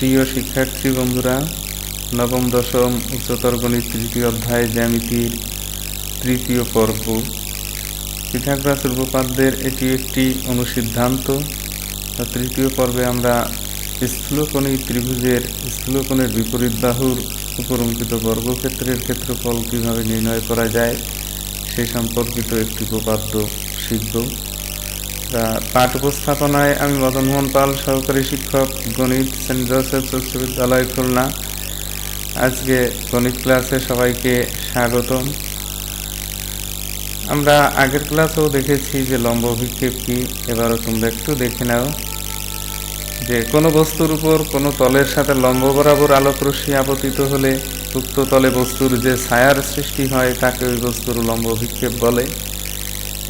প্রিয় শিক্ষার্থী বন্ধুরা, নবম, দশম, উচ্চতর গণিত তৃতীয় অধ্যায়, জ্যামিতির তৃতীয় পর্ব। পিথাগরাস উপপাদ্যের এটি একটি অনুসিদ্ধান্ত। তৃতীয় পর্বে আমরা স্থূলকোণী ত্রিভুজের স্থূলকোণের বিপরীত বাহুর উপর অঙ্কিত বর্গক্ষেত্রের ক্ষেত্রফল কীভাবে নির্ণয় করা যায়, সে সম্পর্কিত একটি উপপাদ্য শিখব। পাঠ উপস্থাপনায় আমি মদনমোহন পাল, সহকারী শিক্ষক গণিত, সেন্ট জোসেফ উচ্চ বিদ্যালয় খুলনা। আজকে গণিত ক্লাসে সবাইকে স্বাগতম। আমরা আগের ক্লাসেও দেখেছি যে লম্ব অভিক্ষেপ কি, এবারও তোমরা একটু দেখে নাও। যে কোনো বস্তুর উপর কোনো তলের সাথে লম্ব বরাবর আলোক রশ্মি আপতিত হলে উক্ত তলে বস্তুর যে ছায়ার সৃষ্টি হয়, তাকে ওই বস্তুর লম্ব অভিক্ষেপ বলে।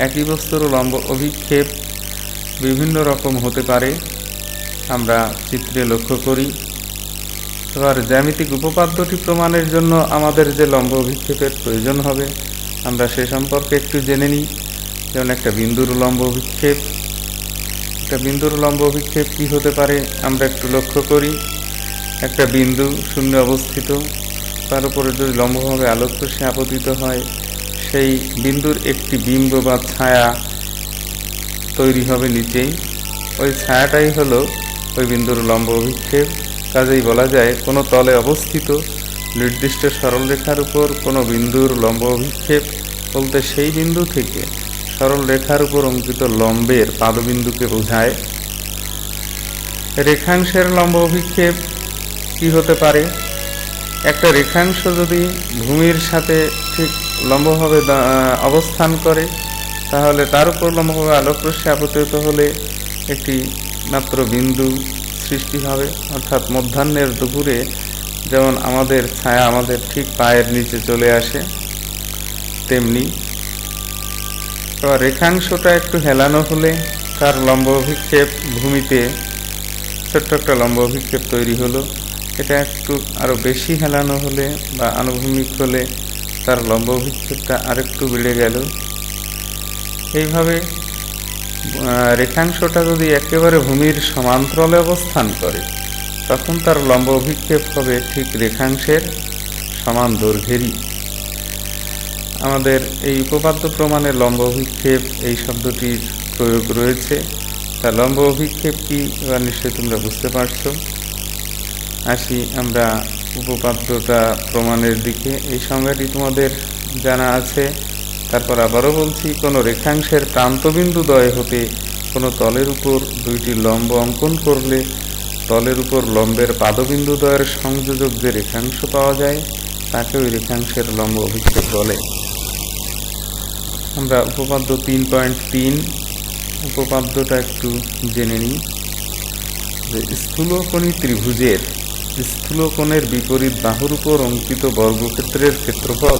একই বস্তুর লম্ব অভিক্ষেপ বিভিন্ন রকম হতে পারে। আমরা চিত্রে লক্ষ্য করি। এবার জ্যামিতিক উপপাদ্যটি প্রমাণের জন্য আমাদের যে লম্ব অভিক্ষেপের প্রয়োজন হবে, আমরা সে সম্পর্কে একটু জেনে নিই। যেমন একটা বিন্দুর লম্ব অভিক্ষেপ। একটা বিন্দুর লম্ব অভিক্ষেপ কী হতে পারে, আমরা একটু লক্ষ্য করি। একটা বিন্দু শূন্য অবস্থিত, তার উপরে যদি লম্বভাবে আলোক রশ্মি আপতিত হয়, সেই বিন্দুর একটি বিম্ব বা ছায়া তৈরি হবে নিচেই। ওই ছায়াটাই হলো ওই বিন্দুর লম্ব অভিক্ষেপ। কাজেই বলা যায়, কোনো তলে অবস্থিত নির্দিষ্ট সরলরেখার উপর কোনো বিন্দুর লম্ব অভিক্ষেপ বলতে সেই বিন্দু থেকে সরল রেখার উপর অঙ্কিত লম্বের পাদবিন্দুকে বোঝায়। রেখাংশের লম্ব অভিক্ষেপ কি হতে পারে? একটা রেখাংশ যদি ভূমির সাথে ঠিক লম্বভাবে অবস্থান করে তাহলে তার উপর লম্বভাবে আলোক রশ্মি আপতিত হলে একটি মাত্র বিন্দু সৃষ্টি হবে। অর্থাৎ মধ্যাহ্নের দুপুরে যেমন আমাদের ছায়া আমাদের ঠিক পায়ের নিচে চলে আসে, তেমনি রেখাংশটা একটু হেলানো হলে তার লম্ব অভিক্ষেপ ভূমিতে ছোট্ট একটা লম্ব অভিক্ষেপ তৈরি হলো। এটা একটু আরও বেশি হেলানো হলে বা আনুভূমিক হলে তার লম্ব অভিক্ষেপটা আরেকটু বেড়ে গেল। এইভাবে রেখাংশটা যদি একেবারে ভূমির সমান্তরালে অবস্থান করে, তখন তার লম্ব অভিক্ষেপ হবে ঠিক রেখাংশের সমান দৈর্ঘ্যেরই। আমাদের এই উপপাদ্য প্রমাণে লম্ব অভিক্ষেপ এই শব্দটির প্রয়োগ রয়েছে। তা লম্ব অভিক্ষেপ কি, এবার নিশ্চয়ই তোমরা বুঝতে পারছ। আসি আমরা উপপাদ্যটা প্রমাণের দিকে। এই সংজ্ঞাটি তোমাদের জানা আছে। তারপর আবারও বলছি, কোনো রেখাংশের প্রান্তবিন্দু দয় হতে কোনো তলের উপর দুইটি লম্ব অঙ্কন করলে তলের উপর লম্বের পাদবিন্দু দয়ের সংযোজক যে রেখাংশ পাওয়া যায়, তাকে ওই রেখাংশের লম্ব অভিক্ষেপ বলে। আমরা উপপাদ্য তিন পয়েন্ট তিন, উপপাদ্যটা একটু জেনে নিই। যে স্থূলকোণী ত্রিভুজের স্থূলকোণের বিপরীত বাহুর উপর অঙ্কিত বর্গক্ষেত্রের ক্ষেত্রফল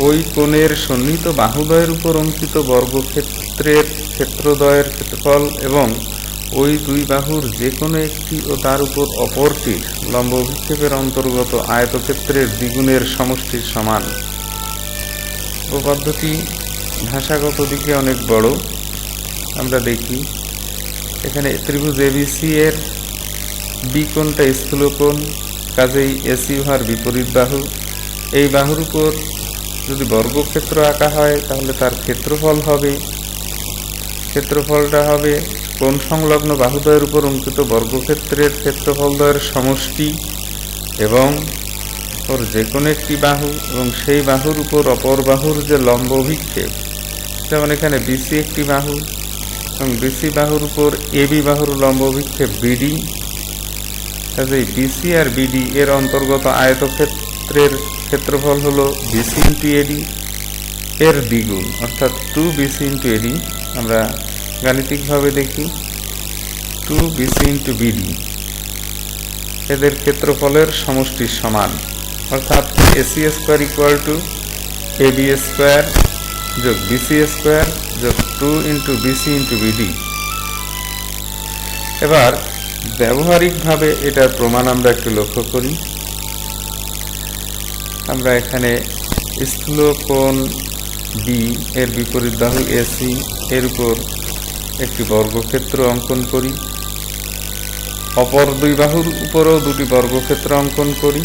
ওই কোণের সন্নিহিত বাহুদয়ের উপর অঙ্কিত বর্গক্ষেত্রের ক্ষেত্রদয়ের ক্ষেত্রফল এবং ওই দুই বাহুর যে কোনো একটি ও তার উপর অপরটির লম্ব অভিক্ষেপের অন্তর্গত আয়তক্ষেত্রের দ্বিগুণের সমষ্টির সমান। উপপাদ্যটি ভাষাগত দিকে অনেক বড়। আমরা দেখি, এখানে ত্রিভুজ এবিসি এর বি কোণটা স্থূলকোণ, কাজেই এসি উহার বিপরীত বাহু। এই বাহুর উপর যদি বর্গক্ষেত্র আঁকা হয়, তাহলে তার ক্ষেত্রফল হবে। ক্ষেত্রফলটা হবে কোন সংলগ্ন বাহুদ্বয়ের উপর অঙ্কিত বর্গক্ষেত্রের ক্ষেত্রফলদ্বয়ের সমষ্টি এবং ওর যে কোনো একটি বাহু এবং সেই বাহুর উপর অপর বাহুর যে লম্ব অভিক্ষেপ, যেমন এখানে বিসি একটি বাহু এবং বিসি বাহুর উপর এবি বাহুর লম্ব অভিক্ষেপ বিডি কাজেই বিসি আর বিডি এর অন্তর্গত আয়তক্ষেত্রের ক্ষেত্রফল হলো বিসি ইন্টু এডি এর দ্বিগুণ, অর্থাৎ টু বিসি ইন্টু এডি আমরা গাণিতিকভাবে দেখি টু বিসি ইন্টু বিডি এদের ক্ষেত্রফলের সমষ্টির সমান, অর্থাৎ AC square equal to AB square যোগ বিসি স্কোয়ার যোগ two into BC into BD এবার, ব্যবহারিকভাবে এটার প্রমাণ আমরা একটু লক্ষ্য করি। আমরা এখানে স্থূল কোণ বি এর বিপরীত বাহু এসি এর উপর একটি বর্গক্ষেত্র অঙ্কন করি। অপর দুই বাহুর উপরেও দুটি বর্গক্ষেত্র অঙ্কন করি।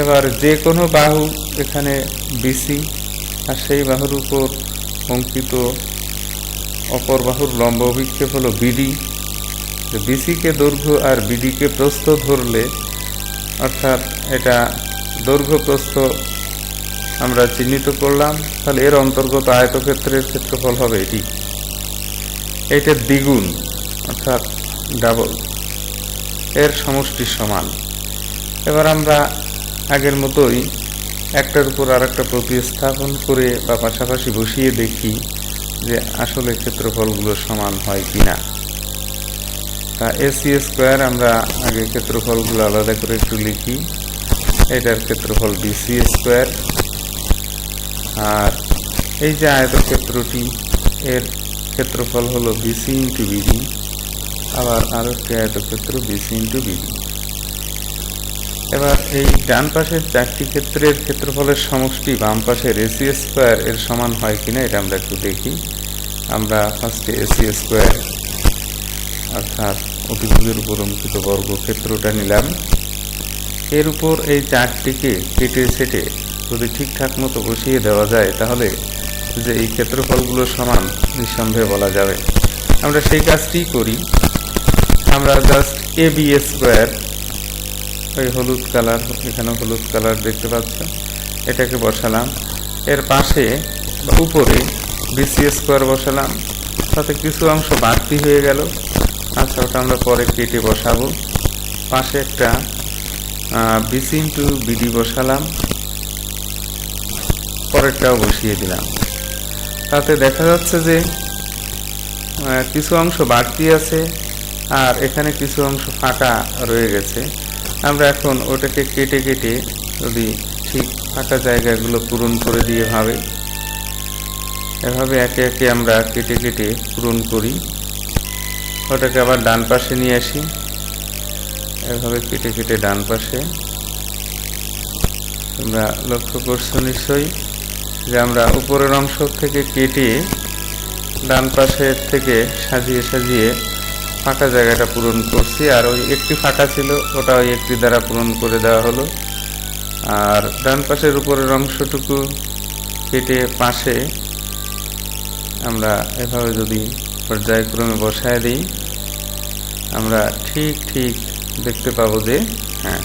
এবার যে কোনো বাহু এখানে বিসি আর সেই বাহুর উপর অঙ্কিত অপর বাহুর লম্ব অভিক্ষেপ হলো বিডি বিসিকে দৈর্ঘ্য আর বিডিকে প্রস্থ ধরলে, অর্থাৎ এটা দৈর্ঘ্য প্রস্থ আমরা চিহ্নিত করলাম, তাহলে এর অন্তর্গত আয়তক্ষেত্রের ক্ষেত্রফল হবে এটি। এটা দ্বিগুণ, অর্থাৎ ডাবল এর সমষ্টি সমান। এবার আমরা আগের মতোই একটার উপর আর একটা প্রতিস্থাপন করে বা পাশাপাশি বসিয়ে দেখি যে আসলে ক্ষেত্রফলগুলো সমান হয় কি না তা এসি স্কোয়ার আমরা আগে ক্ষেত্রফলগুলো আলাদা করে একটু লিখি। এটার ক্ষেত্রফল বিসি স্কোয়ার। আর এই যে আয়তক্ষেত্রটি, এর ক্ষেত্রফল হলো বিসি ইন্টু বিডি, আবার আরও একটি আয়তক্ষেত্র বিসি ইন্টু বিডি। এবার এই ডান পাশের চারটি ক্ষেত্রের ক্ষেত্রফলের সমষ্টি বাম পাশের এসি স্কোয়ার এর সমান হয় কিনা, এটা আমরা একটু দেখি। আমরা ফার্স্টে এসি স্কোয়ার, অর্থাৎ অতিভুজের উপর অঙ্কিত বর্গক্ষেত্রটা নিলাম। এর উপর এই চারটিকে কেটে সেটে যদি ঠিকঠাক মতো বসিয়ে দেওয়া যায়, তাহলে যে এই ক্ষেত্রফলগুলো সমান নিঃসন্দেহে বলা যাবে। আমরা সেই কাজটিই করি। আমরা জাস্ট এ বি স্কোয়ার ওই হলুদ কালার এখানে হলুদ কালার দেখতে পাচ্ছ, এটাকে বসালাম। এর পাশে বা উপরে বিসি স্কোয়ার বসালাম। তাতে কিছু অংশ বাড়তি হয়ে গেল। আচ্ছা ওটা আমরা পরে কেটে বসাবো। পাশে একটা বিসি ইন্টু বিডি বসালাম। পরেরটাও বসিয়ে দিলাম। তাতে দেখা যাচ্ছে যে কিছু অংশ বাড়তি আছে আর এখানে কিছু অংশ ফাঁকা রয়ে গেছে। আমরা এখন ওটাকে কেটে কেটে যদি ঠিক ফাঁকা জায়গাগুলো পূরণ করে দিয়ে ভাবে, এভাবে একে একে আমরা কেটে কেটে পূরণ করি। ওটাকে আবার ডান পাশে নিয়ে আসি। এভাবে কেটে কেটে ডান পাশে। তোমরা লক্ষ্য করছ নিশ্চয়ই যে আমরা উপরের অংশ থেকে কেটে ডান পাশের থেকে সাজিয়ে সাজিয়ে ফাঁকা জায়গাটা পূরণ করছি। আর ওই একটি ফাঁকা ছিল, ওটা ওই একটি দ্বারা পূরণ করে দেওয়া হলো। আর ডান পাশের উপরের অংশটুকু কেটে পাশে আমরা এভাবে যদি পর্যায়ক্রমে বসায় দিই, আমরা ঠিক ঠিক দেখতে পাবো যে হ্যাঁ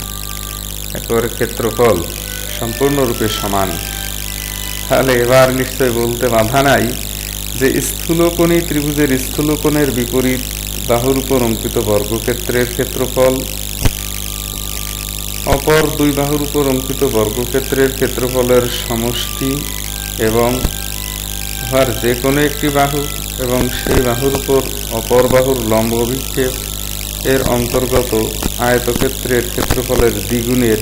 একেবারে ক্ষেত্রফল সম্পূর্ণরূপে সমান। তাহলে এবার নিশ্চয় বলতে বাধা নাই যে স্থূলকোণী ত্রিভুজের স্থূলকোণের বিপরীত বাহুর উপর অঙ্কিত বর্গক্ষেত্রের ক্ষেত্রফল, অপর দুই বাহুর উপর অঙ্কিত বর্গক্ষেত্রের ক্ষেত্রফলের সমষ্টি এবং উহার যে কোনো একটি বাহু এবং সেই বাহুর উপর অপর বাহুর লম্ব অভিক্ষেপ এর অন্তর্গত আয়তক্ষেত্রের ক্ষেত্রফলের দ্বিগুণের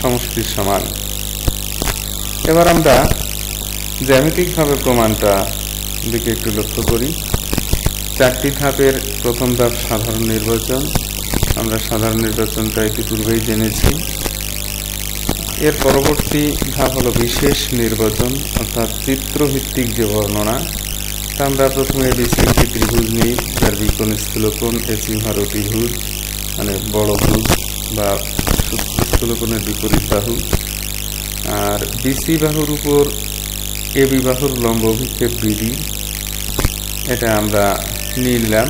সমষ্টির সমান। এবার আমরা জ্যামিতিকভাবে প্রমাণটা দিকে একটু লক্ষ্য করি। চারটি ধাপের প্রথম ধাপ সাধারণ নির্বাচন। আমরা সাধারণ নির্বাচনটা ইতিপূর্বেই জেনেছি। এর পরবর্তী ধাপ হলো বিশেষ নির্বাচন, অর্থাৎ চিত্রভিত্তিক যে বর্ণনা আমরা প্রথমে এবিসি একটি ত্রিভুজ নিই, যার বিকোণ স্থূলকোণ, এসি ভারতীভুজ মানে বড় ভুজ বা স্থূলকোণের বিপরীত বাহু। আর বিসি বাহুর উপর এ বাহুর লম্ব অভিক্ষেপ বিডি এটা আমরা নিলাম।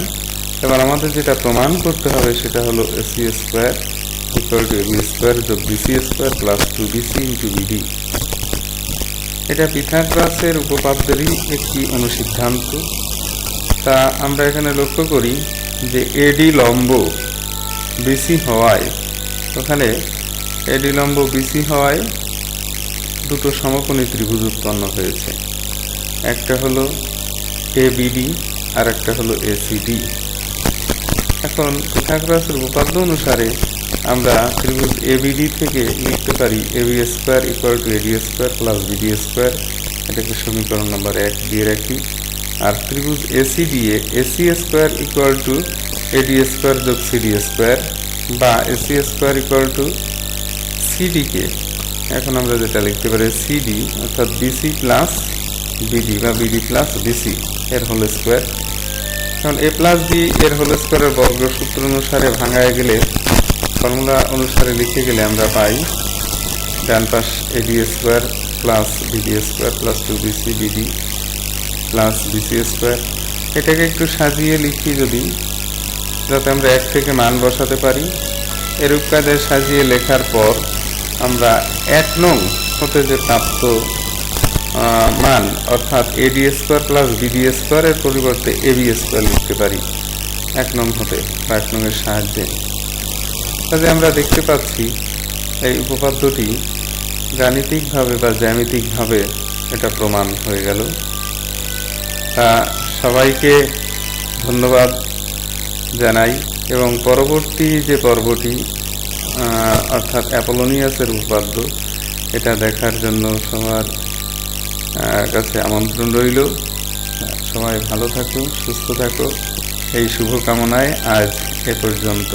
এবার আমাদের যেটা প্রমাণ করতে হবে সেটা হলো AC square equal to AB square যোগ BC square plus two BC into BD এটা পিথাগোরাসের উপপাদ্যেরই একটি অনুসিদ্ধান্ত। তা আমরা এখানে লক্ষ্য করি যে এডি লম্ব বেশি হওয়ায়, ওখানে এডি লম্ব বেশি হওয়ায় দুটো সমকোণী ত্রিভুজ উৎপন্ন হয়েছে। একটা হলো এ এবিডি আর একটা হলো এসিডি এখন পিথাগোরাসের উপপাদ্য অনুসারে আমরা ত্রিভুজ এবিডি থেকে লিখতে পারি AB square equal to AD square plus BD square এটাকে সমীকরণ নম্বর এক দিয়ে রাখি। আর ত্রিভুজ এসি দিয়ে AC square equal to AD square যোগ সিডি স্কোয়ার বা এসি স্কোয়ার ইকুয়াল টু সিডিকে এখন আমরা যেটা লিখতে পারি সিডি অর্থাৎ বিসি প্লাস বিডি বা বিডি প্লাস বিসি এর হোল স্কোয়ার কারণ এ প্লাস বি এর হোল স্কোয়ারের বর্গ সূত্র অনুসারে ভাঙায় গেলে ফর্মুলা অনুসারে লিখে গেলে আমরা পাই ডান পাশ AD square plus BD square plus two BC BD plus BC square এটাকে একটু সাজিয়ে লিখি যদি, যাতে আমরা এক থেকে মান বসাতে পারি। এরূপ কাজে সাজিয়ে লেখার পর আমরা এক নং হতে যে প্রাপ্ত মান, অর্থাৎ এডি স্কোয়ার প্লাস বিডি স্কোয়ারের পরিবর্তে এবি স্কোয়ার লিখতে পারি। এক নং হতে বা এক নংয়ের সাহায্যে। কাজে আমরা দেখতে পাচ্ছি এই উপপাদ্যটি গাণিতিকভাবে বা জ্যামিতিকভাবে এটা প্রমাণ হয়ে গেল। তা সবাইকে ধন্যবাদ জানাই এবং পরবর্তী যে পর্বটি অর্থাৎ অ্যাপোলোনিয়াসের উপাদ্য এটা দেখার জন্য সবার কাছে আমন্ত্রণ রইল। সবাই ভালো থাকো সুস্থ থাকো এই শুভকামনায় আজ এ পর্যন্ত।